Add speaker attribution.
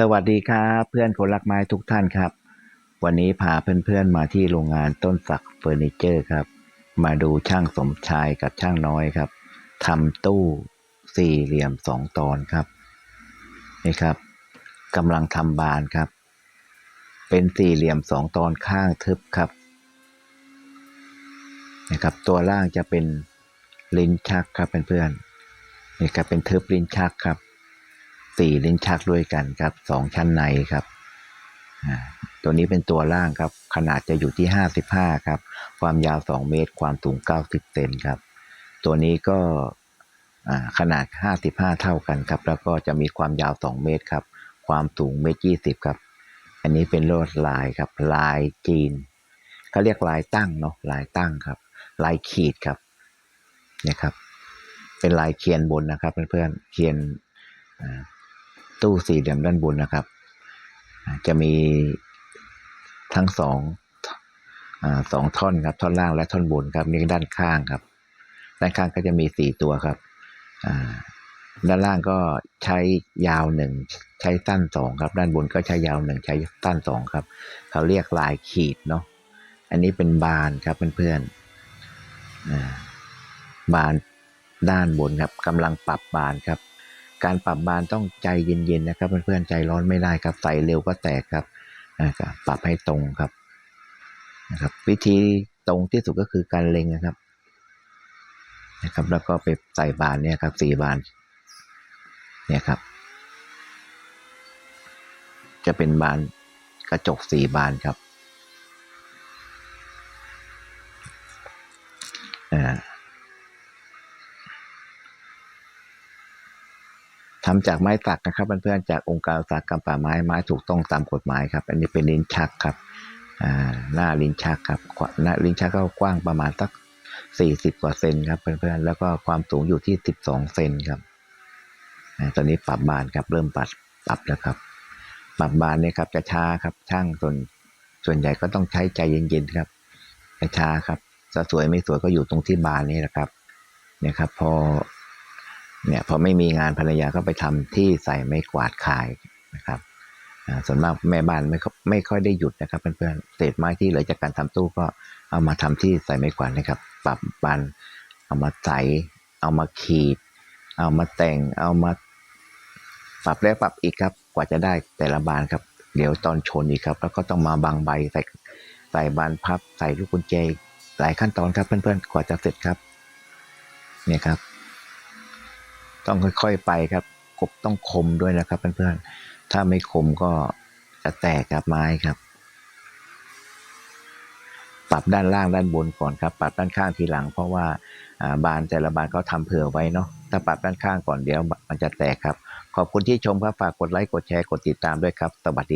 Speaker 1: สวัสดีครับเพื่อนคนรักไม้ทุกท่านครับ วันนี้พาเพื่อนๆมาที่โรงงานต้นสักเฟอร์นิเจอร์ครับ มาดูช่างสมชายกับช่างน้อยครับทำตู้สี่เหลี่ยมสองตอนครับนี่ครับกำลังทำบานครับ เป็นสี่เหลี่ยมสองตอนข้างทึบครับนะครับ ตัวล่างจะเป็นลิ้นชักครับเพื่อนๆนี่ครับเป็นทึบลิ้นชักครับ สี่ลิ้นชักด้วยกันครับสองชั้นในครับตัวนี้เป็นตัวล่างครับ ขนาดจะอยู่ที่ห้าสิบห้าครับ ความยาวสองเมตร ความสูงเก้าสิบเซนครับ ตัวนี้ก็ขนาดห้าสิบห้าเท่ากันครับ แล้วก็จะมีความยาวสองเมตรครับ ความสูงเมตรยี่สิบครับ อันนี้เป็นลวดลายครับ ลายจีนเขาเรียกลายตั้งเนาะ ลายตั้งครับ ลายขีดครับเนี่ยครับ เป็นลายเขียนบนนะครับเพื่อนๆเขียน ตู้สี่เหลี่ยมด้านบนนะครับ จะมีทั้งสองอสองท่อนครับ ท่อนล่างและท่อนบนครับนี่ด้านข้างครับ ด้านข้างก็จะมีสี่ตัวครับด้านล่างก็ใช้ยาวหนึ่งใช้สั้นสองครับ ด้านบนก็ใช้ยาวหนึ่งใช้สั้นสองครับเขาเรียกลายขีดเนาะอันนี้เป็นบานครับเพื่อนๆบานด้านบนครับกำลังปรับบานครับ การปรับบานต้องใจเย็นๆนะครับเพื่อนๆใจร้อนไม่ได้ครับใส่เร็วก็แตกครับนะครับปรับให้ตรงครับนะครับ วิธีตรงที่สุดก็คือการเล็งนะครับนะครับ แล้วก็ไปใส่บานเนี่ยครับสี่บานเนี่ยครับ จะเป็นบานกระจกสี่บานครับอ่า ทำจากไม้สักนะครับเพื่อนๆจากองค์การอุตสาหกรรมป่าไม้ไม้ถูกต้องตามกฎหมายครับ อันนี้เป็นลิ้นชักครับหน้าลิ้นชักครับหน้าลิ้นชักก็กว้างประมาณสักสี่สิบกว่าเซนครับเพื่อนๆแล้วก็ความสูงอยู่ที่สิบสองเซนครับตอนนี้ปรับบานครับเริ่มปรับปรับแล้วครับ ปรับบานเนี่ยครับจะช้าครับช่างส่วนส่วนใหญ่ก็ต้องใช้ใจเย็นๆครับจะช้าครับจะสวยไม่สวยก็อยู่ตรงที่บานนี่แหละครับเนี่ยครับ พอ เนี่ยพอไม่มีงานภรรยาก็ไปทำที่ใส่ไม้กวาดขายนะครับส่วนมากแม่บ้านไม่ค่อยไม่ค่อยได้หยุดนะครับเพื่อนๆเศษไม้ที่เหลือจากการทำตู้ก็เอามาทำที่ใส่ไม้กวาดนะครับ ปรับบานเอามาใส่เอามาขีด เอามาแต่งเอามาปรับแล้วปรับอีกครับกว่าจะได้แต่ละบานครับ เดี๋ยวตอนชนอีกครับ แล้วก็ต้องมาบางใบใส่ใส่บานพับใส่ลูกกุญแจหลายขั้นตอนครับเพื่อนๆกว่าจะเสร็จครับ เนี่ยครับ ต้องค่อยๆไปครับกบต้องคมด้วยนะครับเพื่อนๆถ้าไม่คมก็จะแตกกับไม้ครับ ปรับด้านล่างด้านบนก่อนครับ ปรับด้านข้างทีหลัง เพราะว่าบานแต่ละบานเขาทำเผื่อไว้เนาะถ้าปรับด้านข้างก่อนเดี๋ยวมันจะแตกครับ ขอบคุณที่ชมครับฝากกดไลค์กดแชร์กดติดตามด้วยครับสวัสดี